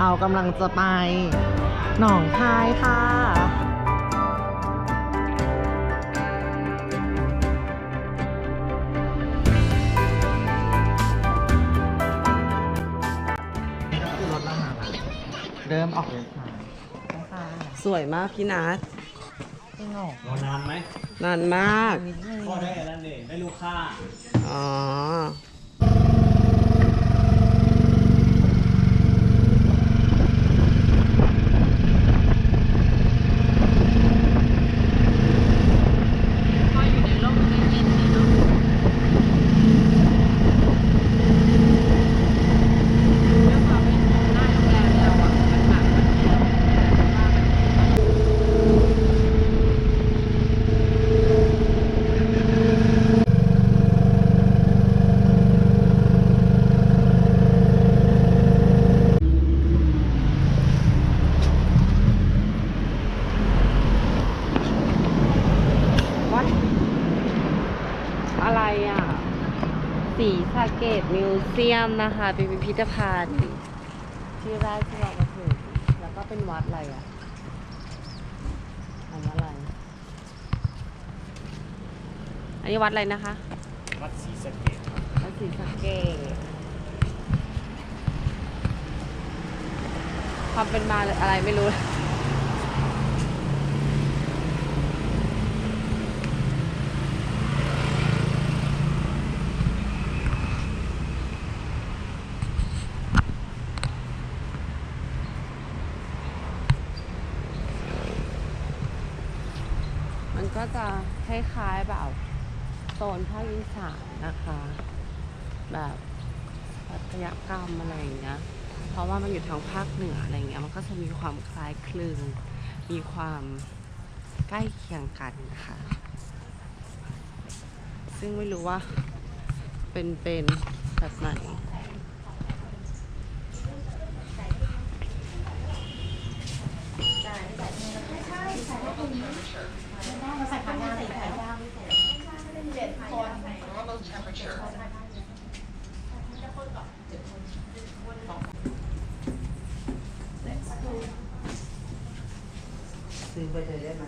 เรากำลังจะไปหนองคายค่ะนี่ก็คือรถเรามาแล้วเริ่มออกเดินทางค่ะสวยมากพี่นัทจริงเหรอรอนานไหมนานมาก นิดนึง ก็ได้แล้วนี่ได้ลูกค้า อ๋อ ก็อยู่ในร่มเย็นๆนี่เนาะด้วยความเป็นหน้าโรงแรมเราอะ มันแบบมันมีลมว่ามัน วัดอะไรอะ สีสะเกตมิว เซียมนะคะเป็นพิพิธภัณฑ์ ที่แรกที่เรามาถึงแล้วก็เป็นวัดอะไรอะอันอะไร อันนี้วัดอะไรนะคะ วัดศรีสะเกดครับวัดศรีสะเกตความเป็นมาหรืออะไรไม่รู้ ก็จะคล้ายๆแบบโซนภาคอีสานนะคะ แบบปัตยกรรมอะไรอย่างเงี้ย เพราะว่ามันอยู่ทางภาคเหนืออะไรเงี้ย มันก็จะมีความคล้ายคลึง มีความใกล้เคียงกันค่ะ ซึ่งไม่รู้ว่าเป็นเป็นแบบไหน ซื้อไปเลยได้ไหม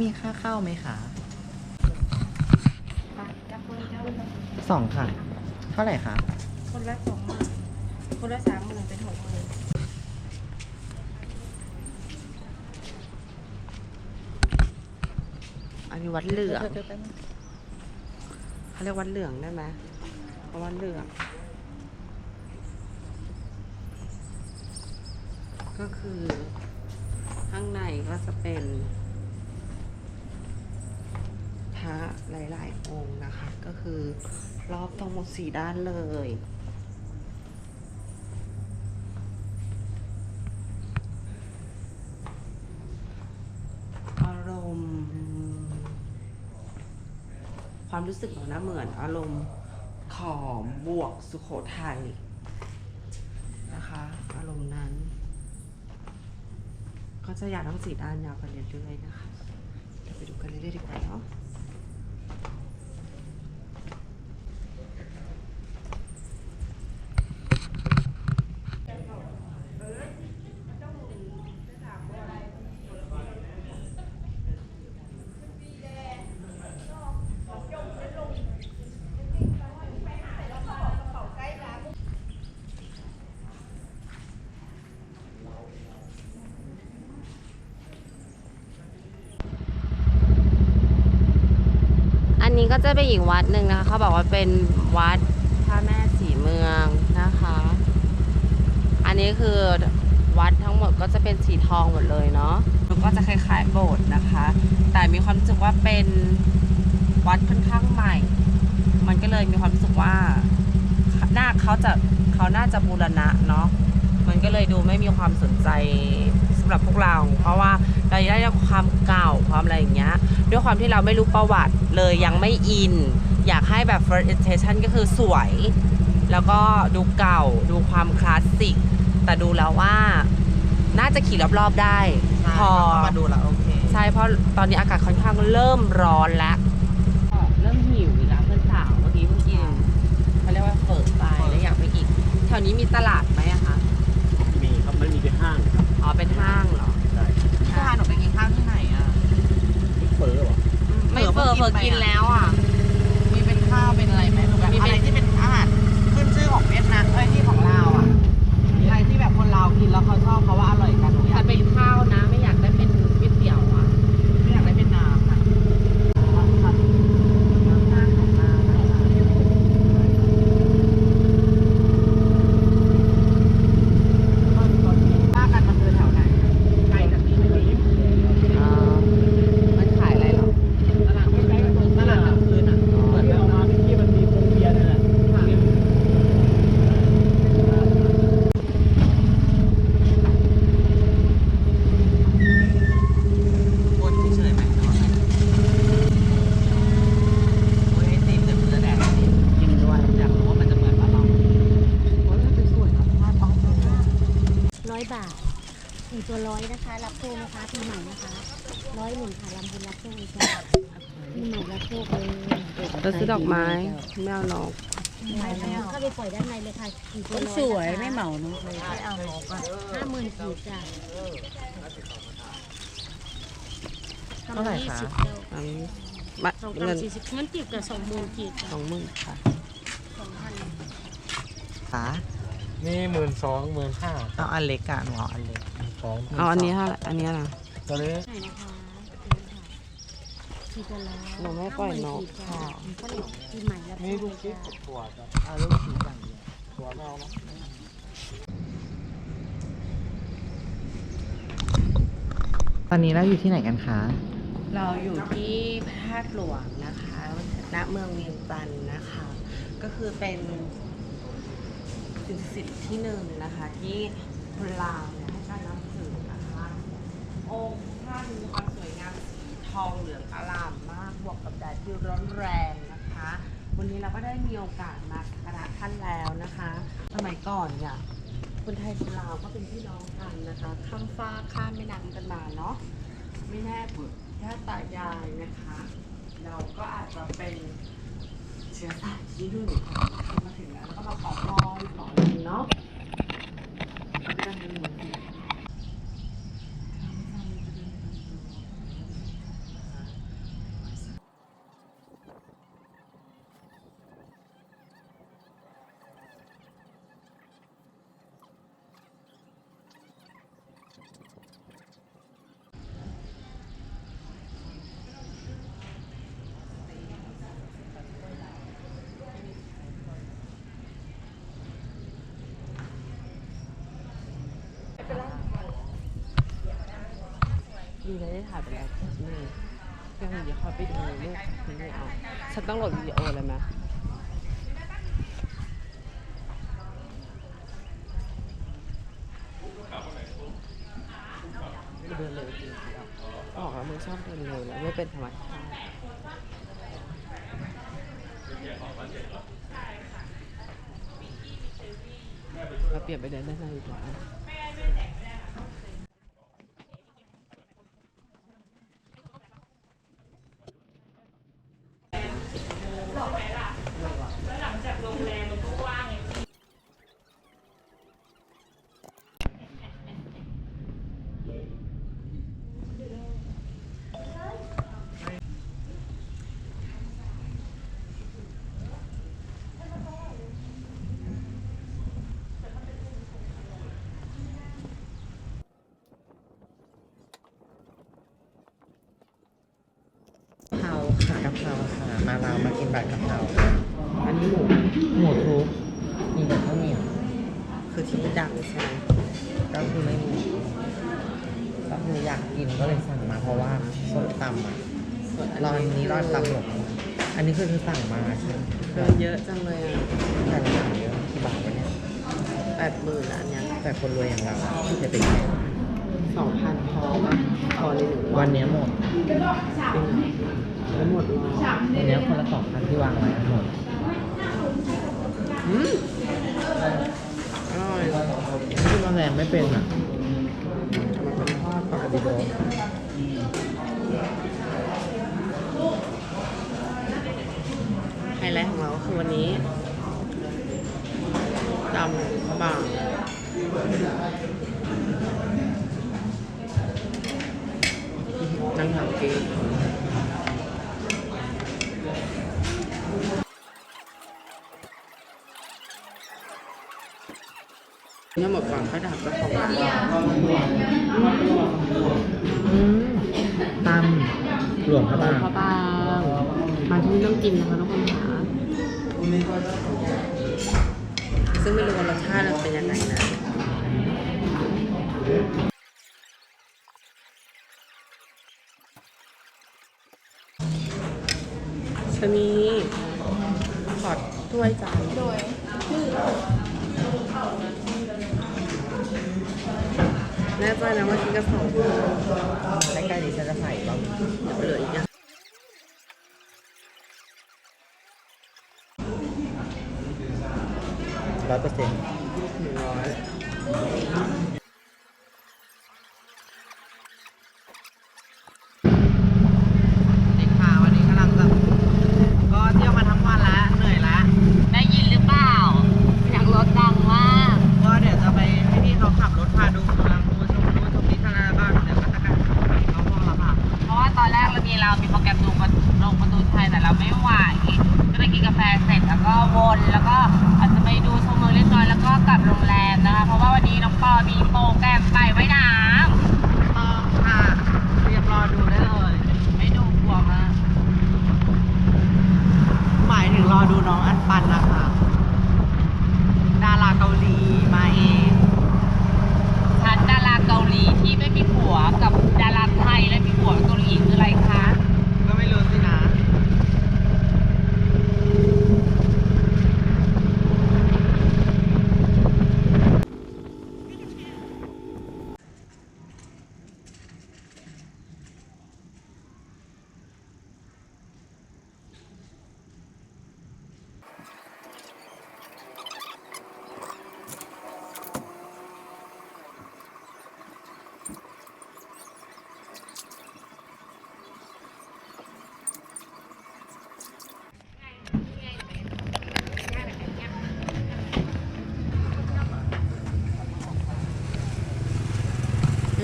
มีค่าเข้าไหมคะสองค่ะ เท่าไหร่คะคนละสองหมื่นคนละสามหมื่นเป็นหกหมื่นอันนี้วัดเหลืองเขาเรียกวัดเหลืองได้ไหม เพราะวัดเหลือง ก็คือข้างในก็จะเป็นพระหลายๆองค์นะคะ ก็คือรอบทั้งหมดสี่ด้านเลยอารมณ์ความรู้สึกของนะเหมือนอารมณ์ ขอมบวกสุโขทัยนะคะอารมณ์นั้น ก็จะอยากทั้งสีด้านยาวไปเรื่อยๆนะคะเดี๋ยวไปดูกันเรื่อยๆดีกว่าเนาะ นนี้ก็จะเป็นอีกวัดหนึ่งนะคะ เขาบอกว่าเป็นวัดพระแม่สีเมืองนะคะ อันนี้คือวัดทั้งหมดก็จะเป็นสีทองหมดเลยเนาะมันก็จะคล้ายๆโบสถ์นะคะ แต่มีความรู้สึกว่าเป็นวัดค่อนข้างใหม่ มันก็เลยมีความรู้สึกว่าหน้าเขาจะเขาน่าจะบูรณะเนาะ มันก็เลยดูไม่มีความสนใจสำหรับพวกเรา เพราะว่า เราได้ความเก่าความอะไรอย่างเงี้ย ด้วยความที่เราไม่รู้ประวัติเลยยังไม่อิน อยากให้แบบ first impression ก็คือสวย แล้วก็ดูเก่าดูความคลาสสิก แต่ดูแล้วว่าน่าจะขี่รอบๆได้ พอมาดูแล้วโอเค ใช่เพราะตอนนี้อากาศค่อนข้างเริ่มร้อนแล้วเริ่มหิวอีกแล้วเพื่อนสาวเมื่อกี้เพิ่งกินเขาเรียกว่าเปิดไปแล้วอยากไปอีกแถวนี้มีตลาดไหมคะมีครับไม่มีเป็นห้างอ๋อเป็นห้างเหรอ เฟอร์เหรอไม่เฟอร์เฟอร์กินแล้วอะ มีเป็นข้าวเป็นอะไรไหมหรือแบบมีเป็นอะไรที่เป็นอาหารขึ้นชื่อของเวียดนามเอ้ยที่ของลาวอะอะไรที่แบบคนลาวกินแล้วเขาชอบเขาว่าอร่อยกันหนูอยาแต่กเป็นข้าวนะไม่อยากได้เป็นก๋วยเตี๋ยวอะ ไม่อยากได้เป็นน้ำอะน้ำของลาวนะคะว่ากันมันคือแถวไหนไกลจากนี่ไหมพี่ อ่ามันขายอะไรเหรอ ตลาดไม่ไกลกับตลาดกลางคืนอะ เหมือนเอามาที่มันมีโรงเบียร์นั่นแหละ วนเฉยๆไหมหรือว่าไงโอ้ยไอติมเดี๋ยวมันจะแดดไอติมกินด้วยอยากรู้ว่ามันจะเหมือนปะลองโอ้ยมันสวยนะภาพต้องสวย ร้อยบาท สี่ตัวร้อยนะคะรับโชคนะคะปีใหม่นะคะร้อยหนึ่งค่ะลำพูนรับโชคเลยค่ะปีใหม่รับโชคเลยเราซื้อดอกไม้ไม่เอานกไม่เอาเข้าไปปล่อยด้านในเลยค่ะสี่ตัวร้อยสวยไม่เหมาเนอะเลยไม่เอานกอะห้าหมื่นกีบจ้ะเท่าไหร่คะยี่สิบเดียวอันนี้บัตรสองเงินกำสี่สิบเงินกีบกับสองหมื่นกีบจ้ะสองหมื่นค่ะสองพันขานี่หมื่นสองหมื่นห้าเอาอันเล็กกันหรออันเล็ก สองเอาอันนี้เท่าไหร่อันนี้อะไรตัวนี้ใช่นะคะสี่ตัวร้อยหนูไม่ปล่อยนกห้าหมื่นกีบจ้ะค่ะ ก็เลยปีใหม่รับโชนี่คลูเลกยชิ้นจ้ะกับถั่วครับเอาลูกชิ้นอย่างเดียวถั่วไม่เอาเนาะตอนนี้เราอยู่ที่ไหนกันคะ เราอยู่ที่แพทย์หลวงนะคะ ณ เมืองเวียงจันทร์นะคะ ก็คือเป็นสิ่งศักดิ์สิทธิ์ที่หนึ่งนะคะ ที่คนลาวเนี่ยให้การนับถือนะคะ องค์ท่านมีความสวยงามสีทองเหลืองอลามมากบวกกับแดดที่ร้อนแรงนะคะ วันนี้เราก็ได้มีโอกาสมาสักการะท่านแล้วนะคะ สมัยก่อนเนี่ยคนไทยคนลาวก็เป็นพี่น้องกันนะคะ ข้ามฟ้ากข้ามแม่น้ำกันมาเนาะไม่แน่บุตรถ้าตายายนะคะ เราก็อาจจะเป็นเชื้อสายที่นู่นมาถึงแล้วก็มาขอพรขออะไรเนาะก็จะมีดีเลยได้ถ่ายไปแล้วนี่ยัง เดี๋ยวขอไปดูรูปคุณไม่เอาฉันต้องโหลดวิดีโอเลยไหมเดินเร็วจริงๆออกแล้วมึงชอบเดินเร็วแล้วไม่เป็นธรรมชาติเราเปลี่ยนไปเดินด้านในดีกว่า กะเพราค่ะกะเพราค่ะ มา เรามากินแบบกะเพราอันนี้หมูหมูทุบมีแต่ข้าวเหนียวคือที่ดังใช่ไหมก็คือไม่มีก็คืออยากกินก็เลยสั่งมาเพราะว่าส้มตำอะส่วนรอนนี้รอนตำหลกอันนี้คือเธอสั่งมาใช่ไหมเกินเยอะจังเลยอะแต่ละสั่งเยอะกี่บาทวะเนี่ยแปดหมื่นอันเนี้ยแต่คนรวยอย่างเราจะติดสองพันพอป่ะพอในหนึ่งวันเนี้ยหมดจริง เหรอแล้วหมดเลยวันเนี้ยคนละสองพันที่วางไว้ทั้งหมดอืมอร่อยที่มาแรงไม่เป็นอะมันเป็นทอดปกติดีโดไฮไลท์ของเราก็คือวันนี้เดำบางนั่งทำเกม เนี่ยหมดก่อนค่อยดับก็ของร้านตำหลวงพระบางพระบางมาที่นี่ต้องกินนะคะทุกคนค่ะซึ่งไม่รู้ว่ารสชาติมันเป็นยังไงนะชะนีขอดถ้วยจานโดย น่ใจนะว่ากินกระสองถ้วยใกล้ๆนี้ฉันจะใส่บ้างเหลืออีกอะร้อยเปอร์เซ็นต์ หนึ่งร้อยเด็กค่ะวันนี้กำลังจะก็เที่ยวมาทั้งวันแล้วเหนื่อยแล้ว ได้ยินหรือเปล่าเสียงรถดังมาก ก็เดี๋ยวจะไปให้พี่เขาขับรถพาดูเมืองดูชมดูชมนิทรรศการบ้างเดี๋ยวก็จะกลับเขาพอแล้วค่ะ เพราะว่าตอนแรกเรามีเรามีโปรแกรมดูประลงประตูชัยแต่เราไม่ไหวก็เลยกินกาแฟเสร็จแล้วก็วนแล้วก็อาจจะไปดูชมเมืองเล็กน้อยแล้วก็กลับโรงแรมนะคะ เพราะว่าวันนี้น้องปอมีโปรแกรมไปไว้น้ ต้องค่ะเรียบรอดูได้เลยำไม่ดูกลัวมาก หมายถึงรอดูน้องอันปันนะคะ ดาราเกาหลีมาเอง ฉันดาราเกาหลีที่ไม่มีผัวกับดาราไทยและมีผัวเกาหลีคืออะไรคะ ก็ไม่รู้สินะ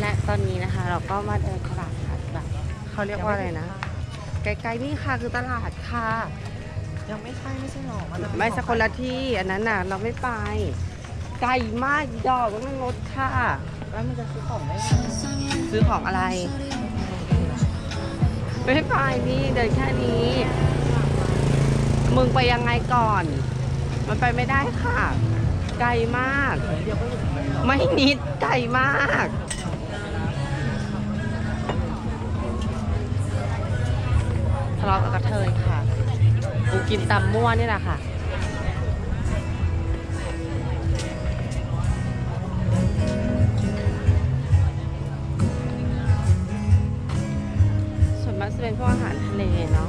และตอนนี้นะคะ เราก็มาเดินตลาดนัดแบบเขาเรียกว่าอะไรนะ ไกลๆนี่ค่ะคือตลาดค่ะ ยังไม่ใช่ไม่ใช่หรอกมันไม่ใช่คนละที่อันนั้นน่ะ เราไม่ไป ไกลมากอีดอกก็ไม่งดค่ะ แล้วมันจะซื้อของได้ไงซื้อของอะไร ไม่ไปนี่เดินแค่นี้ มึงไปยังไงก่อน มันไปไม่ได้ค่ะ ไกลมากไม่นิดไกลมากะเลาะกับกระเทยค่ะกูกินตำมั่วนี่แหละค่ะส่วนมากจะเป็นพวกอาหารทะเลเนาะ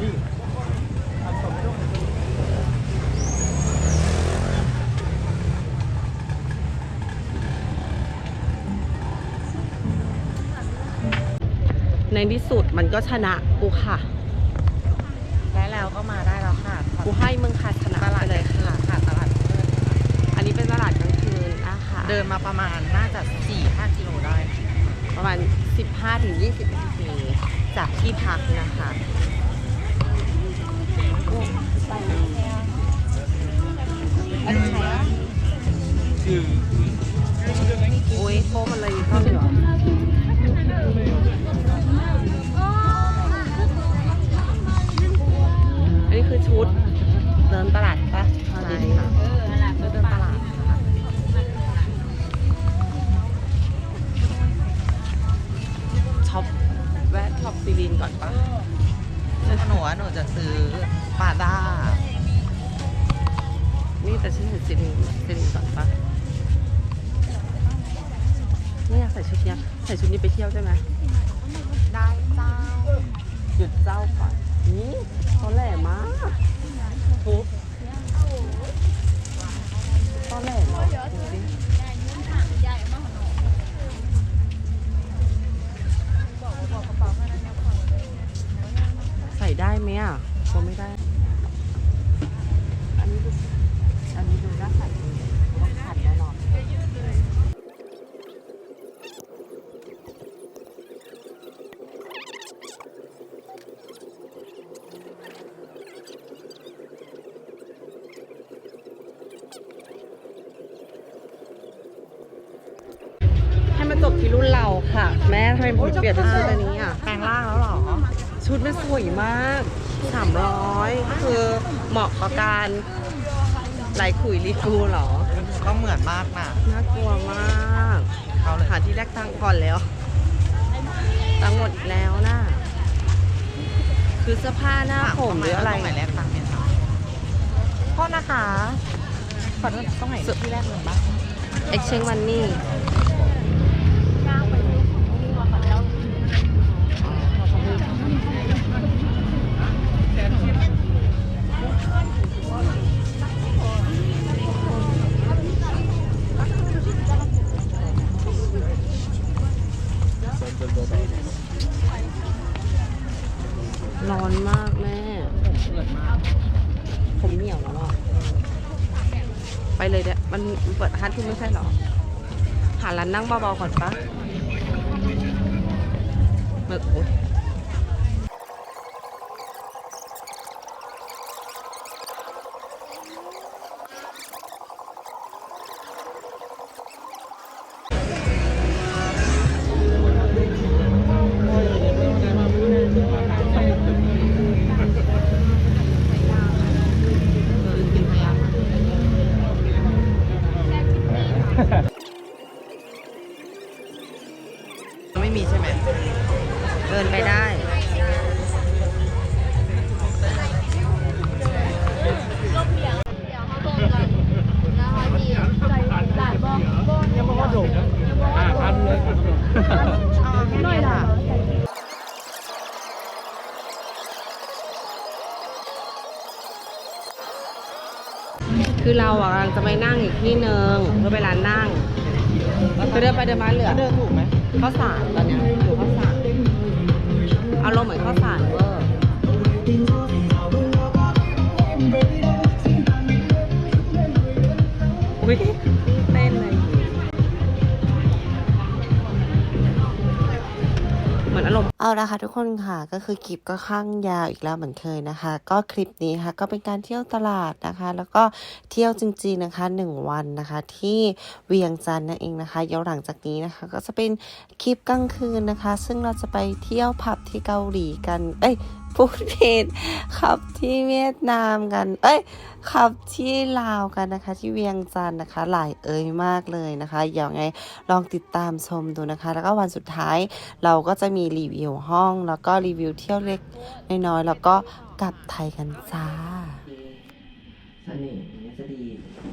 ในที่สุดมันก็ชนะกูค่ะ และแล้วก็มาได้แล้วค่ะกูให้มึงค่ะชนะไปเลยค่ะค่ะตลาดอันนี้เป็นตลาดกลางคืนนะคะเดินมาประมาณน่าจะ4-5กิโลได้กประมาณ 15-20นาทีจากที่พักนะคะ อุ้ยโค้งอะไรเที่รุ่นเราค่ะ แม่ทำไมผมเปลี่ยนชุดตัวนี้อะแปลงร่างแล้วเหรอ ชุดมันสวยมาก300คือเหมาะกับการไหลขุยรีกูเหรอ ก็เหมือนมากนะน่ากลัวมากเขาเลยหาที่แรกตังค์ก่อนแล้ว ตังค์หมดอีกแล้วนะคือเสื้อผ้าหน้าผมหรืออะไรตรงไหนแรกตังค์เนี่ยค่ะโทษนะคะขอโทษตรงไหนที่แรกเหมือนบ้าง exchange money นั่งเบาๆก่อนปะ น้อยล่ะคือเราอะกำลังจะไปนั่งอีกที่หนึ่งเพื่อไปร้านนั่งจะเดินไปเดินมาเหลือเดินถูกไหมข้าวสารตอนเนี้ยอยู่ข้าวสารอารมณ์เหมือน อารมณ์เอาละค่ะทุกคนค่ะก็คือคลิปก็ข้างยาวอีกแล้วเหมือนเคยนะคะ ก็คลิปนี้ค่ะก็เป็นการเที่ยวตลาดนะคะ แล้วก็เที่ยวจริงๆนะคะหนึ่งวันนะคะ ที่เวียงจันทร์นั่นเองนะคะเดี๋ยวหลังจากนี้นะคะ ก็จะเป็นคลิปกลางคืนนะคะ ซึ่งเราจะไปเที่ยวผับที่เกาหลีกันเอ้ย พูดผิดขับที่เวียดนามกัน เอ้ยขับที่ลาวกันนะคะ ที่เวียงจันทร์นะคะ หลายเอ่ยมากเลยนะคะเดี๋ยวไงลองติดตามชมดูนะคะ แล้วก็วันสุดท้ายเราก็จะมีรีวิวห้อง แล้วก็รีวิวเที่ยวเล็กน้อยๆแล้วก็กลับไทยกันจ้าเสน่ห์